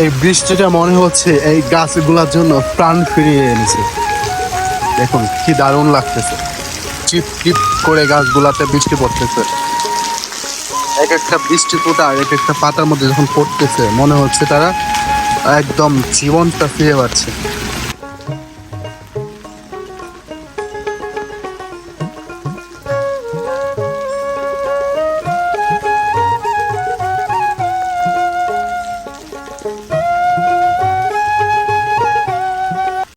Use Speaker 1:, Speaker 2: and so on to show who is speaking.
Speaker 1: এই বৃষ্টিটা মনে হচ্ছে এই গাছগুলোর জন্য প্রাণ ফিরিয়ে এনেছে। দেখুন, কি দারুণ লাগতেছে। চিপ চিপ করে গাছগুলাতে বৃষ্টি পড়তেছে। এক একটা বৃষ্টি ফোটা, এক একটা পাতার মধ্যে যখন পড়তেছে, মনে হচ্ছে তারা একদম জীবনটা ফিরে পাচ্ছে।